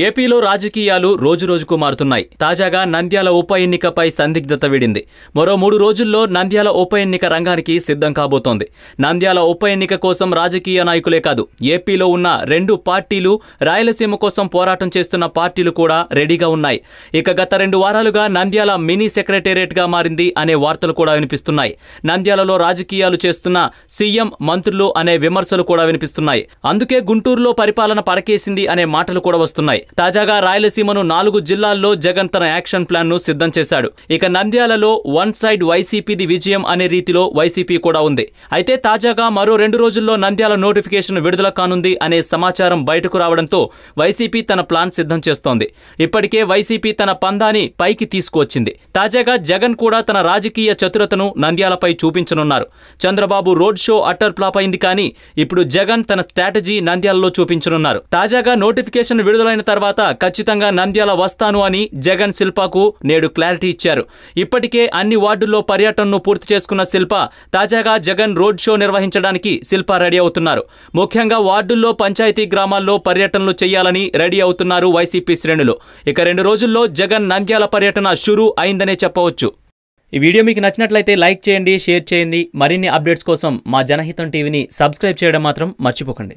ఏపీలో రాజకీయాలు రోజురోజుకు మారుతున్నాయి. తాజాగా నంద్యాల ఉప ఎన్నికపై సందిగ్ధత వీడింది. మరో మూడు రోజుల్లో నంద్యాల ఉప ఎన్నిక రంగానికి సిద్ధం కాబోతోంది. నంద్యాల ఉప ఎన్నిక కోసం రాజకీయ నాయకులే కాదు ఏపీలో ఉన్న రెండు పార్టీలు రాయలసీమ కోసం పోరాటం చేస్తున్న పార్టీలు కూడా రెడీగా ఉన్నాయి. ఇక గత రెండు వారాలుగా నంద్యాల మినీ సెక్రటేరియట్గా మారింది అనే వార్తలు కూడా వినిపిస్తున్నాయి. నంద్యాలలో రాజకీయాలు చేస్తున్న సీఎం మంత్రులు అనే విమర్శలు కూడా వినిపిస్తున్నాయి. అందుకే గుంటూరులో పరిపాలన పడకేసింది అనే మాటలు కూడా వస్తున్నాయి. తాజాగా రాయలసీమను నాలుగు జిల్లాల్లో జగన్ తన యాక్షన్ ప్లాన్ను సిద్ధం చేశాడు. ఇక నంద్యాలలో వన్ సైడ్ వైసీపీది విజయం అనే రీతిలో వైసీపీ కూడా ఉంది. అయితే తాజాగా మరో రెండు రోజుల్లో నంద్యాల నోటిఫికేషన్ విడుదల కానుంది అనే సమాచారం బయటకు రావడంతో వైసీపీ తన ప్లాన్ సిద్ధం చేస్తోంది. ఇప్పటికే వైసీపీ తన పందాన్ని పైకి తీసుకువచ్చింది. తాజాగా జగన్ కూడా తన రాజకీయ చతురతను నంద్యాలపై చూపించనున్నారు. Chandrababu road show utter flop అయింది కానీ ఇప్పుడు జగన్ తన స్ట్రాటజీ నంద్యాలలో చూపించనున్నారు. తాజాగా నోటిఫికేషన్ విడుదలైన తర్వాత ఖచ్చితంగా నంద్యాల వస్తాను అని జగన్ శిల్పకు నేడు క్లారిటీ ఇచ్చారు. ఇప్పటికే అన్ని వార్డుల్లో పర్యటనను పూర్తి చేసుకున్న శిల్ప తాజాగా జగన్ రోడ్ షో నిర్వహించడానికి శిల్ప రెడీ అవుతున్నారు. ముఖ్యంగా వార్డుల్లో పంచాయతీ గ్రామాల్లో పర్యటనలు చేయాలని రెడీ అవుతున్నారు వైసీపీ శ్రేణులు. ఇక రెండు రోజుల్లో జగన్ నంద్యాల పర్యటన షురూ అయిందనే చెప్పవచ్చు. ఈ వీడియో మీకు నచ్చినట్లయితే లైక్ చేయండి షేర్ చేయండి. మరిన్ని అప్డేట్స్ కోసం మా జనహితం టీవీని సబ్స్క్రైబ్ చేయడం మాత్రం మర్చిపోకండి.